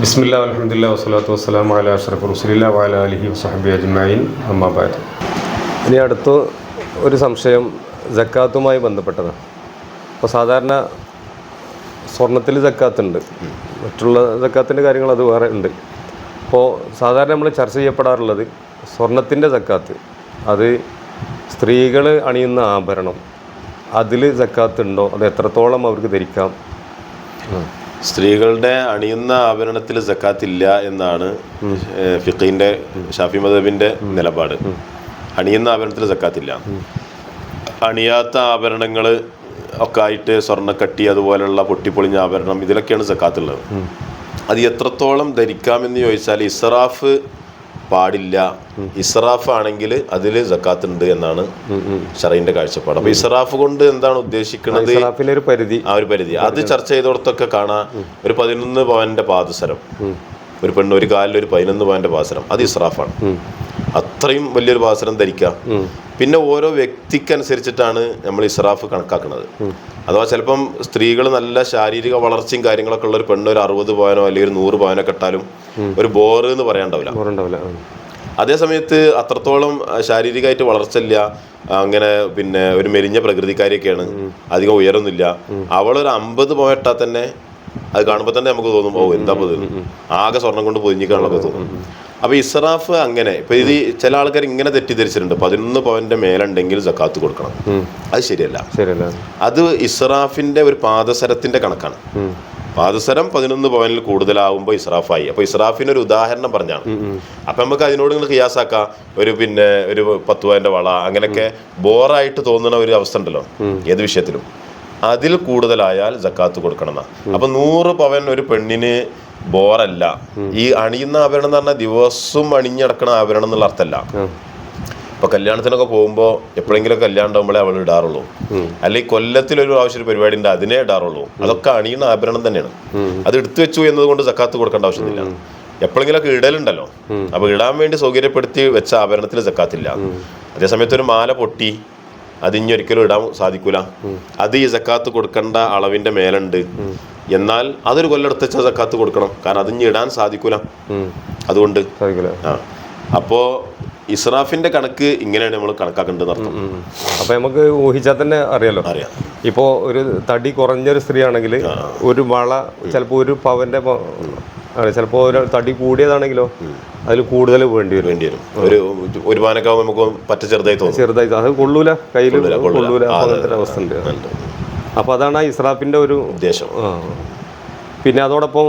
ബിസ്മില്ല അലഹമ്മദില്ല വസ്സലാത്തു വസ്സലാം അല അഷ്റഫ് റുസലില്ല വാല അലഹി വസ്ഹബി അജ്മൈൻ അമ്മാബാദ് ഇനി അടുത്ത് ഒരു സംശയം ജക്കാത്തുമായി ബന്ധപ്പെട്ടതാണ്. അപ്പോൾ സാധാരണ സ്വർണത്തിൽ ജക്കാത്തുണ്ട്. മറ്റുള്ള ജക്കാത്തിന്റെ കാര്യങ്ങൾ അത് വേറെ ഉണ്ട്. അപ്പോൾ സാധാരണ നമ്മൾ ചർച്ച ചെയ്യപ്പെടാറുള്ളത് സ്വർണത്തിന്റെ ജക്കാത്ത്. അത് സ്ത്രീകൾ അണിയുന്ന ആഭരണം അതിൽ ജക്കാത്ത് ഉണ്ടോ അത് എത്രത്തോളം അവർക്ക് ധരിക്കാം? സ്ത്രീകളുടെ അണിയുന്ന ആഭരണത്തിൽ സക്കാത്ത് ഇല്ല എന്നാണ് ഫിഖീന്റെ ഷാഫി മദബിന്റെ നിലപാട്. അണിയുന്ന ആഭരണത്തിൽ സക്കാത്ത് ഇല്ല അണിയാത്ത ആഭരണങ്ങൾ ഒക്കെ ആയിട്ട് സ്വർണക്കട്ടി അതുപോലെയുള്ള പൊട്ടിപ്പൊളിഞ്ഞ ആഭരണം ഇതിലൊക്കെയാണ് സക്കാത്തുള്ളത്. അത് എത്രത്തോളം ധരിക്കാമെന്ന് ചോദിച്ചാൽ ഇസ്രാഫ് പാടില്ല. ഇസ്രാഫ് ആണെങ്കിൽ അതിൽ ജക്കാത്ത് ഉണ്ട് എന്നാണ് ഷറൈന്റെ കാഴ്ചപ്പാട്. അപ്പൊ ഇസ്രാഫ് കൊണ്ട് എന്താണ് ഉദ്ദേശിക്കുന്നത് ഒരു പരിധി. ആ ഒരു പരിധി. അത് ചർച്ച ചെയ്തോടത്തൊക്കെ കാണാം. ഒരു പതിനൊന്ന് പവന്റെ പാദസരം. ഒരു പെണ്ണ് ഒരു കാലിൽ ഒരു പതിനൊന്ന് പവന്റെ പാദസരം. അത് ഇസ്രാഫാണ്. അത്രയും വലിയൊരു പാദസരം ധരിക്കാം പിന്നെ ഓരോ വ്യക്തിക്കനുസരിച്ചിട്ടാണ് നമ്മൾ ഇസ്രാഫ് കണക്കാക്കുന്നത്. അഥവാ ചിലപ്പം സ്ത്രീകൾ നല്ല ശാരീരിക വളർച്ചയും കാര്യങ്ങളൊക്കെ ഉള്ള ഒരു പെണ്ണ് ഒരു അറുപത് പവനോ അല്ലെങ്കിൽ ഒരു നൂറ് പവനോ കെട്ടാലും ഒരു ബോറ് എന്ന് പറയാണ്ടാവില്ല അതേസമയത്ത് അതേ സമയത്ത് അത്രത്തോളം ശാരീരികമായിട്ട് വളർച്ചയില്ല അങ്ങനെ പിന്നെ ഒരു മെലിഞ്ഞ പ്രകൃതിക്കാരിയൊക്കെയാണ്. അധികം ഉയരൊന്നുമില്ല അവളൊരു അമ്പത് പോയിട്ടാൽ തന്നെ അത് കാണുമ്പോൾ തന്നെ നമുക്ക് തോന്നും ഓ എന്താ ഇത് ആകെ സ്വർണം കൊണ്ട് പൊതിഞ്ഞിക്കാണല്ലോ തോന്നും. അപ്പൊ ഇസ്രാഫ് അങ്ങനെ ഇപ്പൊ ഇത് ചില ആൾക്കാർ ഇങ്ങനെ തെറ്റിദ്ധരിച്ചിട്ടുണ്ട്. പതിനൊന്ന് പവന്റെ മേലുണ്ടെങ്കിൽ ജക്കാത്ത് കൊടുക്കണം. അത് ശരിയല്ല. ശരിയല്ല. അത് ഇസ്രാഫിന്റെ ഒരു പാദസരത്തിന്റെ കണക്കാണ്. പാദസരം പതിനൊന്ന് പവനിൽ കൂടുതലാവുമ്പോൾ ഇസ്രാഫായി. അപ്പോൾ ഇസ്രാഫിന് ഒരു ഉദാഹരണം പറഞ്ഞാണ്. അപ്പൊ നമുക്ക് അതിനോട് നിങ്ങൾ ഖിയാസാക്കാം. ഒരു പിന്നെ ഒരു പത്ത് പവന്റെ വള അങ്ങനെയൊക്കെ ബോറായിട്ട് തോന്നുന്ന ഒരു അവസ്ഥ ഉണ്ടല്ലോ. ഏത് വിഷയത്തിലും. അതിൽ കൂടുതലായാൽ ജക്കാത്ത് കൊടുക്കണം എന്നാ അപ്പൊ നൂറ് പവൻ ഒരു പെണ്ണിന് ബോറല്ല. ഈ അണിയുന്ന ആഭരണം എന്ന് പറഞ്ഞാൽ ദിവസവും അണിഞ്ഞടക്കണ ആഭരണം എന്നുള്ള അർത്ഥമല്ല. ഇപ്പൊ കല്യാണത്തിനൊക്കെ പോകുമ്പോൾ എപ്പോഴെങ്കിലും കല്യാണം ഉണ്ടാകുമ്പോഴേ അവൾ ഇടാറുള്ളൂ. അല്ലെങ്കിൽ കൊല്ലത്തിൽ ഒരു ആവശ്യം ഒരു പരിപാടി ഉണ്ട് അതിനെ ഇടാറുള്ളൂ. അതൊക്കെ അണിയുന്ന ആഭരണം തന്നെയാണ്. അത് എടുത്തു വെച്ചു എന്നതുകൊണ്ട് സക്കാത്ത് കൊടുക്കേണ്ട ആവശ്യമില്ല. എപ്പോഴെങ്കിലൊക്കെ ഇടലുണ്ടല്ലോ. അപ്പൊ ഇടാൻ വേണ്ടി സൗകര്യപ്പെടുത്തി വെച്ച ആഭരണത്തിൽ സക്കാത്തില്ല. അതേസമയത്ത് ഒരു മാല പൊട്ടി അതിഞ്ഞൊരിക്കലും ഒരിക്കലും ഇടാൻ സാധിക്കൂല. അത് ഈ സക്കാത്ത് കൊടുക്കേണ്ട അളവിന്റെ മേലുണ്ട്. എന്നാൽ അതൊരു കൊല്ലടുത്ത കാത്ത് സക്കാത്ത് കൊടുക്കണം. കാരണം അത് ഇനി ഇടാൻ സാധിക്കൂല. അതുകൊണ്ട് ആ. അപ്പോ ഇസ്രാഫിന്റെ കണക്ക് ഇങ്ങനെയാണ് നമ്മൾ കണക്കാക്കേണ്ടത് അർത്ഥം. അപ്പൊ നമുക്ക് ഊഹിച്ചാൽ തന്നെ അറിയാലോ? അറിയാം. ഇപ്പോ ഒരു തടി കുറഞ്ഞൊരു സ്ത്രീ ആണെങ്കിൽ ഒരു വള ചിലപ്പോൾ ഒരു പവന്റെ ചിലപ്പോ ചിലപ്പോൾ ഒരു തടി കൂടിയതാണെങ്കിലോ അതിൽ കൂടുതൽ വേണ്ടി വരും. വേണ്ടി വരും. ഒരു ഒരു പാനക്കാവുമ്പോൾ നമുക്ക് പറ്റ ചെറുതായി തോന്നും. ചെറുതായി അത് കൊള്ളൂല കയ്യിൽ കൊള്ളൂല, അങ്ങനത്തെ അവസ്ഥ ഉണ്ട്. ഉണ്ട്. അപ്പൊ അതാണ് ആ ഇസ്രാഫിന്റെ ഒരു ഉദ്ദേശം. പിന്നെ അതോടൊപ്പം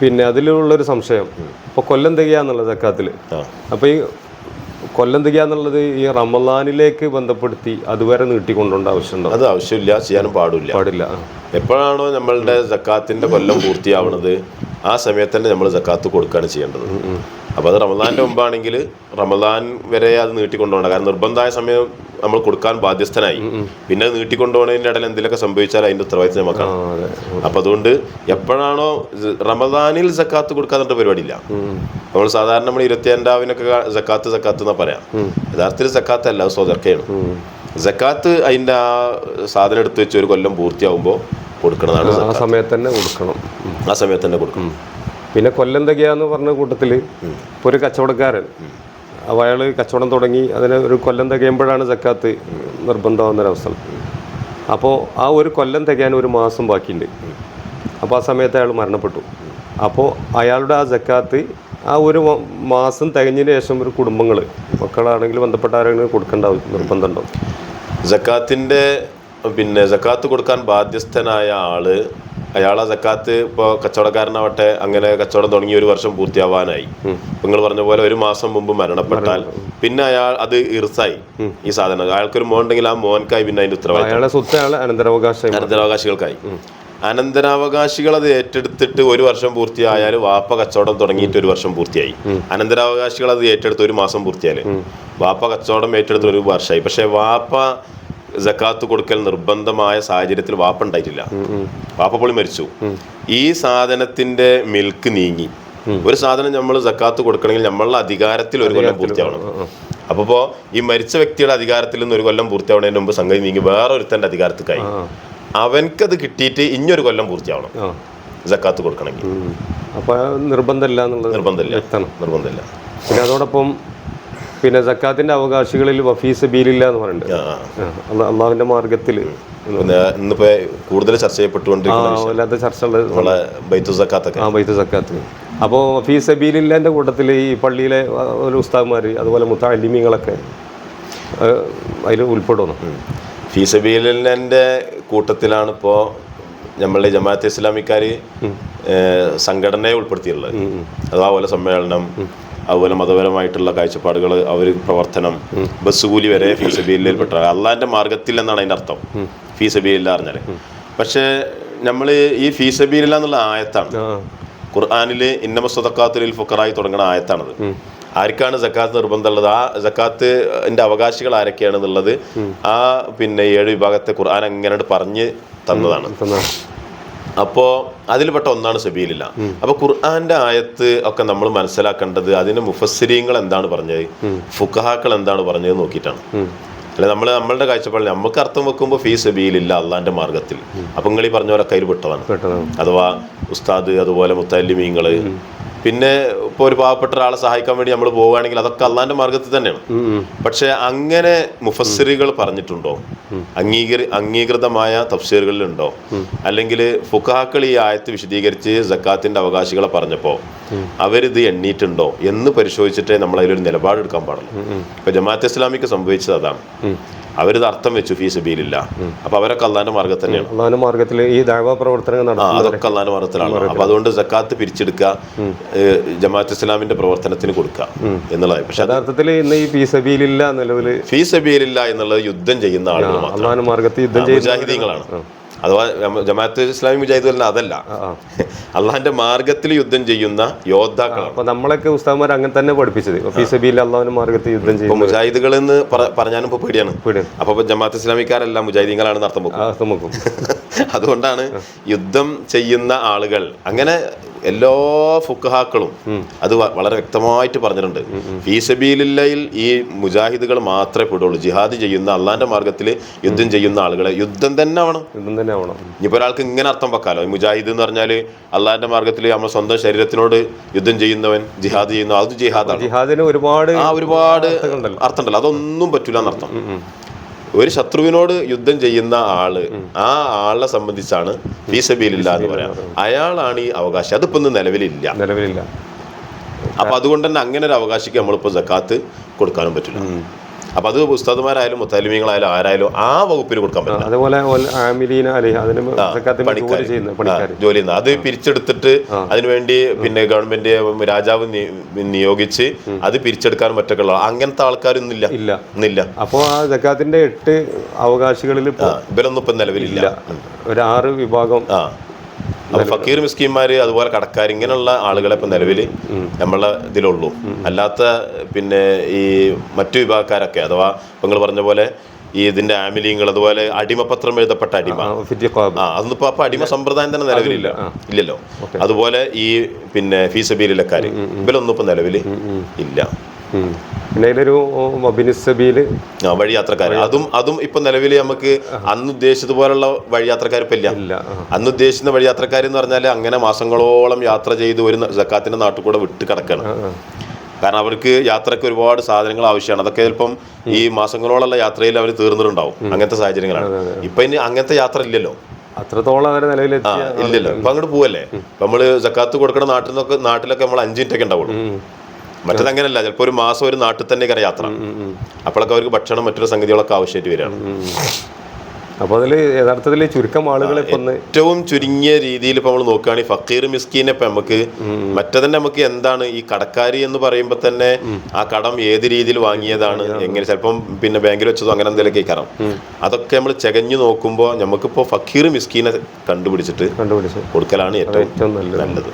പിന്നെ അതിലുള്ളൊരു സംശയം. ഇപ്പോൾ കൊല്ലം സക്കാത്തിൽ. ജക്കാത്തിൽ അപ്പോൾ ഈ കൊല്ലം തികയാന്നുള്ളത് ഈ റമലാനിലേക്ക് ബന്ധപ്പെടുത്തി അതുവരെ നീട്ടിക്കൊണ്ടുകൊണ്ട് ആവശ്യമുണ്ടോ? അത് ആവശ്യമില്ല ചെയ്യാനും പാടില്ല. പാടില്ല. എപ്പോഴാണോ നമ്മളുടെ ജക്കാത്തിന്റെ കൊല്ലം പൂർത്തിയാവുന്നത് ആ സമയത്ത് തന്നെ നമ്മൾ ജക്കാത്ത് കൊടുക്കുകയാണ് ചെയ്യേണ്ടത്. അപ്പോൾ അത് റമദാന്റെ മുമ്പാണെങ്കിൽ റമദാൻ വരെ അത് നീട്ടിക്കൊണ്ടുപോകണം കാരണം നിർബന്ധമായ സമയം നമ്മൾ കൊടുക്കാൻ ബാധ്യസ്ഥനായി. പിന്നെ അത് നീട്ടിക്കൊണ്ടുപോകുന്നതിന്റെ ഇടയിൽ എന്തെങ്കിലുമൊക്കെ സംഭവിച്ചാൽ അതിന്റെ ഉത്തരവാദിത്തം നമുക്ക് നമുക്കാണ് അപ്പൊ അതുകൊണ്ട് എപ്പോഴാണോ റമദാനിൽ സക്കാത്ത് കൊടുക്കാതെ പരിപാടിയില്ല. നമ്മൾ സാധാരണ നമ്മൾ ഇരുപത്തിയഞ്ചാവിനൊക്കെ സക്കാത്ത് സക്കാത്ത് എന്നാ പറയാം. യഥാർത്ഥത്തിൽ സക്കാത്ത് അല്ല സ്വതക്കയാണ് സക്കാത്ത് അതിന്റെ ആ സാധനം എടുത്ത് വെച്ച് ഒരു കൊല്ലം പൂർത്തിയാവുമ്പോൾ കൊടുക്കണതാണ് ആ. സമയത്ത് തന്നെ കൊടുക്കണം. ആ സമയത്ത് തന്നെ കൊടുക്കണം. പിന്നെ കൊല്ലം തകയാന്ന് പറഞ്ഞ കൂട്ടത്തിൽ ഇപ്പോൾ ഒരു കച്ചവടക്കാരൻ അപ്പോൾ അയാൾ കച്ചവടം തുടങ്ങി അതിന് ഒരു കൊല്ലം തികയുമ്പോഴാണ് സക്കാത്ത് നിർബന്ധമാകുന്നൊരവസ്ഥ അപ്പോൾ ആ ഒരു കൊല്ലം തികയാൻ ഒരു മാസം ബാക്കിയുണ്ട്. അപ്പോൾ ആ സമയത്ത് അയാൾ മരണപ്പെട്ടു. അപ്പോൾ അയാളുടെ ആ സക്കാത്ത് ആ ഒരു മാസം തികഞ്ഞതിന് ശേഷം ഒരു കുടുംബങ്ങൾ മക്കളാണെങ്കിലും ബന്ധപ്പെട്ട ആരെങ്കിലും കൊടുക്കേണ്ട നിർബന്ധമുണ്ടോ സക്കാത്തിന്റെ പിന്നെ സക്കാത്ത് കൊടുക്കാൻ ബാധ്യസ്ഥനായ ആൾ അയാൾ ആ സക്കാത്ത് ഇപ്പോൾ കച്ചവടക്കാരനാവട്ടെ അങ്ങനെ കച്ചവടം തുടങ്ങി ഒരു വർഷം പൂർത്തിയാവാനായി. നിങ്ങൾ പറഞ്ഞ പോലെ ഒരു മാസം മുമ്പ് മരണപ്പെട്ടാൽ പിന്നെ അയാൾ അത് ഇർസായി ഈ സാധനം. അയാൾക്കൊരു മോൻ ഉണ്ടെങ്കിൽ ആ മോൻക്കായി പിന്നെ അതിന്റെ ഉത്തരവാദിത്തം. അനന്തരാവകാശം അനന്തരാവകാശികൾക്കായി. അനന്തരാവകാശികൾ അത് ഏറ്റെടുത്തിട്ട് ഒരു വർഷം പൂർത്തിയായാൽ വാപ്പ കച്ചവടം തുടങ്ങിയിട്ട് ഒരു വർഷം പൂർത്തിയായി. അനന്തരാവകാശികൾ അത് ഏറ്റെടുത്ത് ഒരു മാസം പൂർത്തിയായാലും വാപ്പ കച്ചവടം ഏറ്റെടുത്ത് ഒരു വർഷമായി. പക്ഷെ വാപ്പ ജക്കാത്ത് കൊടുക്കൽ നിർബന്ധമായ സാഹചര്യത്തിൽ വാപ്പ ഉണ്ടായിട്ടില്ല വാപ്പ പൊളി മരിച്ചു. ഈ സാധനത്തിന്റെ മിൽക്ക് നീങ്ങി. ഒരു സാധനം നമ്മൾ ജക്കാത്ത് കൊടുക്കണമെങ്കിൽ നമ്മളുടെ അധികാരത്തിൽ ഒരു കൊല്ലം പൂർത്തിയാവണം. അപ്പോൾ ഈ മരിച്ച വ്യക്തിയുടെ അധികാരത്തിൽ നിന്ന് ഒരു കൊല്ലം പൂർത്തിയാവുന്നതിന് മുമ്പ് സംഗതി നീങ്ങി. വേറെ ഒരുത്തന്റെ അധികാരത്തിലായി അവൻക്കത് കിട്ടിയിട്ട് ഇനിയൊരു കൊല്ലം പൂർത്തിയാവണം ജക്കാത്ത് കൊടുക്കണമെങ്കിൽ. ഉം. അപ്പൊ നിർബന്ധമില്ല എന്നുള്ളത് നിർബന്ധമില്ല. നിർബന്ധമില്ല. പിന്നെ അതോടൊപ്പം പിന്നെ സക്കാത്തിന്റെ അവകാശികളിൽ വഫീസ് ബീലില്ല എന്ന് പറയുന്നുണ്ട് ആ, ആ. ആ, അള്ളാ- അള്ളാഹുവിന്റെ മാർഗത്തിൽ ഇന്നിപ്പോ കൂടുതൽ ചർച്ച ചെയ്യപ്പെട്ടുകൊണ്ടിരിക്കുന്ന ചർച്ച ആ സക്കാത്ത്. അപ്പോൾ ഫീസ് ബീലില്ലാന്റെ കൂട്ടത്തിൽ ഈ പള്ളിയിലെ ഒരു ഉസ്താദ്മാർ അതുപോലെ മുത്താലിമീങ്ങളൊക്കെ അതിൽ ഉൾപ്പെടുന്നു. ഫീസബീലിന്റെ കൂട്ടത്തിലാണ് ഇപ്പോ നമ്മളുടെ ജമാഅത്ത് ഇസ്ലാമിക്കാർ സംഘടനയെ ഉൾപ്പെടുത്തിയിട്ടുള്ളത്. അതുപോലെ സമ്മേളനം അതുപോലെ മതപരമായിട്ടുള്ള കാഴ്ചപ്പാടുകൾ അവർ പ്രവർത്തനം ബസ് കൂലി വരെ ഫീസബീലിൽ പെട്ട അള്ളാന്റെ മാർഗത്തിൽ എന്നാണ് അതിന്റെ അർത്ഥം ഫീസബീലില്ല പറഞ്ഞാൽ പക്ഷേ നമ്മൾ ഈ ഫീസബീലില്ല എന്നുള്ള ആയത്താണ്. ഖുർആാനിൽ ഇന്നമ സ്വതക്കാത്തുലിൽ ഫുക്കറായി തുടങ്ങുന്ന ആയത്താണത്. ആർക്കാണ് സക്കാത്ത് നിർബന്ധമുള്ളത്? ആ സക്കാത്ത് ന്റെ അവകാശികൾ ആരൊക്കെയാണെന്നുള്ളത് ആ പിന്നെ ഏഴ് വിഭാഗത്തെ ഖുർആൻ അങ്ങനെ പറഞ്ഞ് തന്നതാണ്. അപ്പോ അതിൽപ്പെട്ട ഒന്നാണ് സബീലില്ല. അപ്പൊ ഖുർആന്റെ ആയത്ത് ഒക്കെ നമ്മൾ മനസ്സിലാക്കേണ്ടത് അതിന് മുഫസ്സിരീങ്ങൾ എന്താണ് പറഞ്ഞത്? ഫുഖഹാക്കൾ എന്താണ് പറഞ്ഞത് നോക്കിയിട്ടാണ്. അല്ലെ? നമ്മൾ നമ്മളുടെ കാഴ്ചപ്പാടിൽ നമുക്ക് അർത്ഥം വെക്കുമ്പോൾ ഫീ സബീലില്ല അള്ളാന്റെ മാർഗത്തിൽ. അപ്പൊ നിങ്ങൾ ഈ പറഞ്ഞവരൊക്കെ അതിൽ പെട്ടതാണ്. അഥവാ ഉസ്താദ് അതുപോലെ മുത്തല്ലിമീങ്ങൾ പിന്നെ ഇപ്പോൾ ഒരു പാവപ്പെട്ട ഒരാളെ സഹായിക്കാൻ വേണ്ടി നമ്മൾ പോവുകയാണെങ്കിൽ അതൊക്കെ അള്ളാന്റെ മാർഗത്തിൽ തന്നെയാണ്. പക്ഷെ അങ്ങനെ മുഫസ്സിറുകൾ പറഞ്ഞിട്ടുണ്ടോ? അംഗീകരി അംഗീകൃതമായ തഫ്സീറുകളിലുണ്ടോ? അല്ലെങ്കിൽ ഫുഖാക്കൾ ഈ ആയത്ത് വിശദീകരിച്ച് ജക്കാത്തിന്റെ അവകാശികളെ പറഞ്ഞപ്പോ അവരിത് എണ്ണീറ്റുണ്ടോ എന്ന് പരിശോധിച്ചിട്ടേ നമ്മൾ അതിലൊരു നിലപാടെടുക്കാൻ പാടുള്ളൂ. ഇപ്പൊ ജമാഅത്ത് ഇസ്ലാമിക്ക് സംഭവിച്ചത് അതാണ്. അവരിത് അർത്ഥം വെച്ചു ഫീ സബീലില്ല. അപ്പൊ അവരൊക്കെ അള്ളാന്റെ മാർഗത്തിൽ തന്നെയാണ്. മാർഗത്തിൽ ഈ ദൈവ പ്രവർത്തനങ്ങൾ അതൊക്കെ അള്ളാന്റെ മാർഗത്തിലാണ് അപ്പൊ അതുകൊണ്ട് ജക്കാത്ത് പിരിച്ചെടുക്കുക ജമാഅത്ത് ഇസ്ലാമിന്റെ പ്രവർത്തനത്തിന് കൊടുക്കുക എന്നുള്ളതായി പക്ഷെ യഥാർത്ഥത്തിൽ ഇന്ന് ഈ ഫീസ് ബീലില്ല നിലവിൽ ഫീ സബീലില്ല എന്നുള്ളത് യുദ്ധം ചെയ്യുന്ന ആളുകൾ മാത്രം യുദ്ധം ചെയ്യുന്ന മുജാഹിദീങ്ങളാണ്. അഥവാ ജമ- ജമാഅത്ത് ഇസ്ലാമി മുജാഹിദ് അല്ല അതല്ല. അള്ളാഹിന്റെ മാർഗത്തിൽ യുദ്ധം ചെയ്യുന്ന യോദ്ധാക്കളാണ്. അപ്പൊ നമ്മളൊക്കെ ഉസ്താദ്മാർ അങ്ങനെ തന്നെ പഠിപ്പിച്ചത്. അള്ളാഹിന്റെ മാർഗത്തിൽ യുദ്ധം ചെയ്യും മുജാഹിദുകൾ എന്ന് പറഞ്ഞാലും ഇപ്പൊ പേടിയാണ്. അപ്പൊ ജമാഅത്ത് ഇസ്ലാമിക്കാരല്ല മുജാഹിദീങ്ങളാണെന്ന് അർത്ഥം അതുകൊണ്ടാണ് യുദ്ധം ചെയ്യുന്ന ആളുകൾ. അങ്ങനെ എല്ലാ ഫുക്കഹാക്കളും അത് വളരെ വ്യക്തമായിട്ട് പറഞ്ഞിട്ടുണ്ട്. ഫീസബീലില്ലയിൽ ഈ മുജാഹിദുകൾ മാത്രമേ പെടുള്ളൂ. ജിഹാദ് ചെയ്യുന്ന അള്ളാന്റെ മാർഗത്തിൽ യുദ്ധം ചെയ്യുന്ന ആളുകളെ യുദ്ധം തന്നെ ആവണം. യുദ്ധം തന്നെ ആവണം. ഇനിയിപ്പോൾ ഒരാൾക്ക് ഇങ്ങനെ അർത്ഥം വെക്കാലോ? മുജാഹിദ് എന്ന് പറഞ്ഞാൽ അള്ളാന്റെ മാർഗത്തിൽ നമ്മുടെ സ്വന്തം ശരീരത്തിനോട് യുദ്ധം ചെയ്യുന്നവൻ ജിഹാദ് ചെയ്യുന്ന അത് ജിഹാദാണ്. ജിഹാദിന് ഒരുപാട് ആ ഒരുപാട് അർത്ഥം അർത്ഥമുണ്ടല്ലോ അതൊന്നും പറ്റൂല എന്നർത്ഥം. ഒരു ശത്രുവിനോട് യുദ്ധം ചെയ്യുന്ന ആൾ ആ ആളെ സംബന്ധിച്ചാണ് ഫീസബീലില്ല എന്ന് പറയാം. അയാളാണ് ഈ അവകാശം. അതിപ്പോ ഇന്ന് നിലവിലില്ല. നിലവിലില്ല. അപ്പൊ അതുകൊണ്ട് തന്നെ അങ്ങനെ ഒരു അവകാശിക്ക് നമ്മളിപ്പോ ജക്കാത്ത് കൊടുക്കാനും പറ്റില്ല. അപ്പൊ അത് ഉസ്താദുമാരായാലും മുത്താലിമീങ്ങളായാലും ആരായാലും ആ വകുപ്പിന് കൊടുക്കാൻ പറ്റില്ല. അതുപോലെ ജോലി. ചെയ്യുന്ന അത് പിരിച്ചെടുത്തിട്ട് അതിനുവേണ്ടി പിന്നെ ഗവൺമെന്റ് രാജാവ് നിയോഗിച്ച് അത് പിരിച്ചെടുക്കാൻ പറ്റക്കുള്ള അങ്ങനത്തെ ആൾക്കാരൊന്നുമില്ല. ഇല്ല. ഇന്നില്ല അപ്പോൾ ആ ജക്കാത്തിന്റെ എട്ട് അവകാശികളിൽ ഇവരൊന്നും ഇപ്പൊ നിലവിലില്ല. ഒരു ആറ് വിഭാഗം അപ്പൊ ഫക്കീർ മിസ്കിന്മാര് അതുപോലെ കടക്കാർ ഇങ്ങനെയുള്ള ആളുകളെ ഇപ്പൊ നിലവിൽ നമ്മളെ ഇതിലുള്ളൂ. അല്ലാത്ത പിന്നെ ഈ മറ്റു വിഭാഗക്കാരൊക്കെ അഥവാ നിങ്ങൾ പറഞ്ഞ പോലെ ഈ ഇതിന്റെ ആമിലിയങ്ങൾ അതുപോലെ അടിമപത്രം എഴുതപ്പെട്ട അടിമ. അതൊന്നിപ്പോ ആ ഇപ്പൊ അടിമ സമ്പ്രദായം തന്നെ നിലവിലില്ല. ഇല്ലല്ലോ. അതുപോലെ ഈ പിന്നെ ഫീസബീലിലക്കാര് ഇവരൊന്നും ഇപ്പൊ നിലവിൽ ഇല്ല. പിന്നെ അതിലൊരു വഴിയാത്രക്കാർ അതും അതും ഇപ്പൊ നിലവിൽ നമുക്ക് അന്ന് ഉദ്ദേശിച്ചതുപോലുള്ള വഴിയാത്രക്കാർ ഇപ്പൊ ഇല്ല. അന്ന് ഉദ്ദേശിക്കുന്ന വഴിയാത്രക്കാർ എന്ന് പറഞ്ഞാൽ അങ്ങനെ മാസങ്ങളോളം യാത്ര ചെയ്ത് ഒരു ജക്കാത്തിന്റെ നാട്ടിൽ കൂടെ വിട്ട് കിടക്കണം. കാരണം അവർക്ക് യാത്രയ്ക്ക് ഒരുപാട് സാധനങ്ങൾ ആവശ്യമാണ്. അതൊക്കെ ചിലപ്പം ഈ മാസങ്ങളോളമുള്ള യാത്രയിൽ അവർ തീർന്നിട്ടുണ്ടാവും. അങ്ങനത്തെ സാഹചര്യങ്ങളാണ്. ഇപ്പൊ ഇനി അങ്ങനത്തെ യാത്ര ഇല്ലല്ലോ. അത്രത്തോളം അവരെ നിലവിൽ ഇല്ലല്ലോ. ഇപ്പൊ അങ്ങോട്ട് പോവല്ലേ? നമ്മൾ ജക്കാത്ത് കൊടുക്കുന്ന നാട്ടിൽ നിന്നൊക്കെ നാട്ടിലൊക്കെ നമ്മൾ അഞ്ചു ഒക്കെ ഉണ്ടാവുള്ളൂ. മറ്റത് അങ്ങനെയല്ല ചിലപ്പോൾ ഒരു മാസം ഒരു നാട്ടിൽ തന്നെ യാത്ര. അപ്പോഴൊക്കെ അവർക്ക് ഭക്ഷണം മറ്റൊരു സംഗതികളൊക്കെ ആവശ്യമായിട്ട് വരികയാണ്. അപ്പോൾ അതിൽ യഥാർത്ഥത്തിൽ ചുരുക്കം ആളുകൾ ഏറ്റവും ചുരുങ്ങിയ രീതിയിൽ ഇപ്പൊ നമ്മൾ നോക്കുകയാണെങ്കിൽ ഫക്കീർ മിസ്കീനെ ഇപ്പൊ നമുക്ക് മറ്റേ തന്നെ നമുക്ക് എന്താണ് ഈ കടക്കാരി എന്ന് പറയുമ്പോൾ തന്നെ ആ കടം ഏത് രീതിയിൽ വാങ്ങിയതാണ് എങ്ങനെ ചിലപ്പം പിന്നെ ബാങ്കിൽ വെച്ചതോ അങ്ങനെ എന്തെങ്കിലും കേൾക്കാം അതൊക്കെ നമ്മൾ ചെകഞ്ഞു നോക്കുമ്പോൾ നമുക്കിപ്പോ ഫക്കീർ മിസ്കീനെ കണ്ടുപിടിച്ചിട്ട് കണ്ടുപിടിച്ച്. കൊടുക്കലാണ് ഏറ്റവും നല്ലത്.